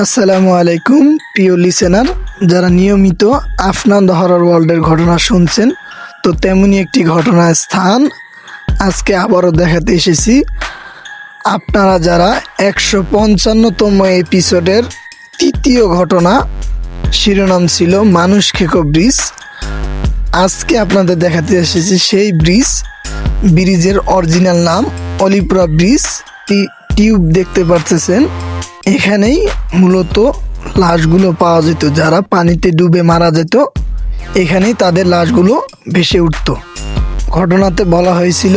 আসসালামু আলাইকুম, প্রিয় লিসেনার যারা নিয়মিত আফনান হরর ওয়ার্ল্ডের ঘটনা শুনছেন, তো তেমনই একটি ঘটনার স্থান আজকে আবারও দেখাতে এসেছি। আপনারা যারা একশো পঞ্চান্নতম এপিসোডের তৃতীয় ঘটনা, শিরোনাম ছিল মানুষ খেকো ব্রিজ। আজকে আপনাদের দেখাতে এসেছি সেই ব্রিজ, ব্রিজের অরিজিনাল নাম অলিপুরা ব্রিজ। টিউব দেখতে পারতেছেন। এখানেই মূলত লাশগুলো পাওয়া যেত। যারা পানিতে ডুবে মারা যেত, এখানেই তাদের লাশগুলো ভেসে উঠত। ঘটনাতে বলা হয়েছিল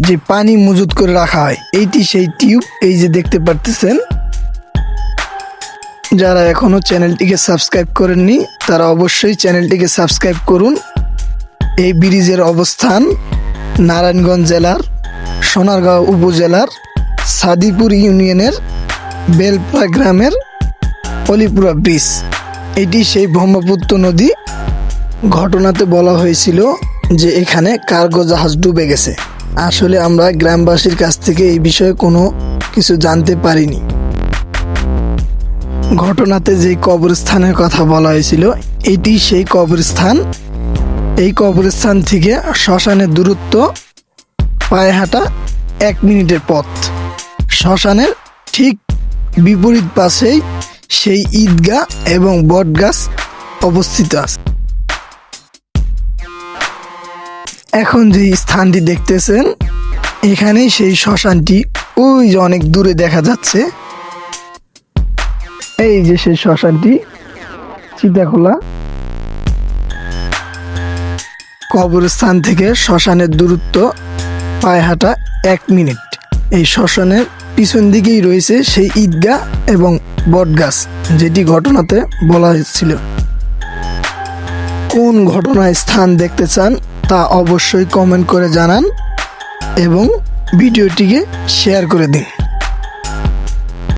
যে পানি মজুত করে রাখা হয়। এইটি সেই টিউব, এই যে দেখতে পারতেছেন। যারা এখনও চ্যানেলটিকে সাবস্ক্রাইব করেননি, তারা অবশ্যই চ্যানেলটিকে সাবস্ক্রাইব করুন। এই ব্রিজের অবস্থান নারায়ণগঞ্জ জেলার সোনারগাঁও উপজেলার সাদিপুর ইউনিয়নের বেলপাড়া গ্রামের অলিপুরা ব্রিজ। এটি সেই ব্রহ্মপুত্র নদী। ঘটনাতে বলা হয়েছিল যে এখানে কার্গো জাহাজ ডুবে গেছে। আসলে আমরা গ্রামবাসীর কাছ থেকে এই বিষয়ে কোনো কিছু জানতে পারিনি। ঘটনাতে যে কবরস্থানের কথা বলা হয়েছিল, এটি সেই কবরস্থান। এই কবরস্থান থেকে শ্মশানের দূরত্ব পায়ে হাঁটা এক মিনিটের পথ। শ্মশানের ঠিক বিপরীত পাশেই সেই ঈদগাহ এবং বটগাছ অবস্থিত আছে। এখন যে স্থানটি দেখতেছেন, এখানেই সেই শ্মশানটি। ওই যে অনেক দূরে দেখা যাচ্ছে। এই যে সেই শ্মশানটি, চিতাখোলা। কবরস্থান থেকে শ্মশানের দূরত্ব পায়ে হাঁটা এক মিনিট। এই শ্মশানের পিছন দিকেই রয়েছে সেই ঈদগা এবং বটগাছ, যেটি ঘটনাতে বলা হয়েছিল। কোন ঘটনায় স্থান দেখতে চান তা অবশ্যই কমেন্ট করে জানান এবং ভিডিওটিকে শেয়ার করে দিন।